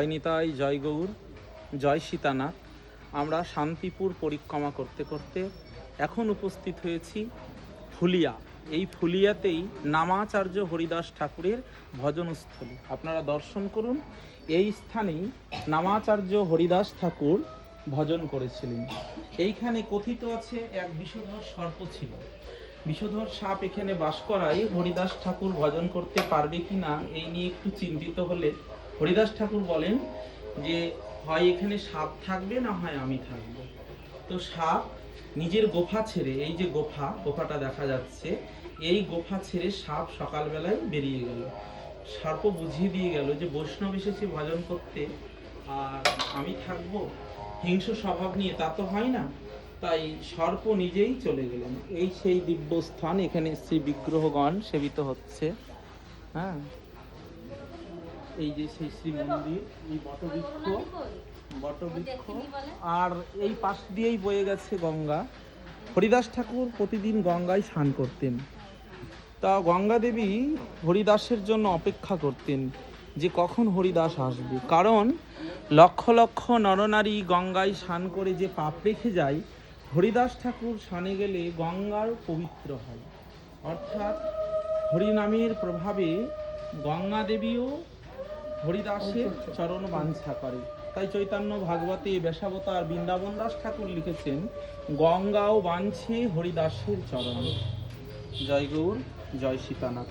জয় নিতাই জয় গৌর, জয় সীতানাথ। আমরা শান্তিপুর পরিক্রমা করতে করতে এখন উপস্থিত হয়েছি ফুলিয়া। এই ফুলিয়াতেই নামাচার্য হরিদাস ঠাকুরের ভজনস্থলী। আপনারা দর্শন করুন, এই স্থানেই নামাচার্য হরিদাস ঠাকুর ভজন করেছিলেন। এইখানে কথিত আছে, এক বিষধর সর্প ছিল। বিষধর সাপ এখানে বাস করায় হরিদাস ঠাকুর ভজন করতে পারবে কি না এই নিয়ে একটু চিন্তিত হলে হরিদাস ঠাকুর বলেন যে, হয় এখানে সাপ থাকবে না হয় আমি থাকব? তো সাপ নিজের গোফা ছেড়ে, এই যে গোফা, গোফাটা দেখা যাচ্ছে, এই গোফা ছেড়ে সাপ সকালবেলায় বেরিয়ে গেল। সার্প বুঝিয়ে দিয়ে গেল যে, বৈষ্ণব এসেছে ভজন করতে, আর আমি থাকব? হিংস স্বভাব নিয়ে, তা তো হয় না। তাই সর্প নিজেই চলে গেলেন। এই সেই দিব্য স্থান এখানে শ্রী বিগ্রহগণ সেবিত হচ্ছে। হ্যাঁ? এই যে সেই শ্রী মন্দির এই বটবৃক্ষ বটবৃক্ষ, আর এই পাশ দিয়েই বয়ে গেছে গঙ্গা। হরিদাস ঠাকুর প্রতিদিন গঙ্গায় স্নান করতেন। তা গঙ্গা দেবী হরিদাসের জন্য অপেক্ষা করতেন যে কখন হরিদাস আসবে। কারণ লক্ষ লক্ষ নরনারী গঙ্গায় স্নান করে যে পাপ রেখে যায়, হরিদাস ঠাকুর স্নানে গেলে গঙ্গার পবিত্র হয়। অর্থাৎ হরিনামের প্রভাবে গঙ্গা দেবীও হরিদাসের চরণ বাঞ্ছা করে। তাই চৈতন্য ভাগবতে বেশাবতার বৃন্দাবন দাস ঠাকুর লিখেছেন গঙ্গাও বাঞ্ছে হরিদাসের চরণ। জয় গৌর জয় সীতানাথ।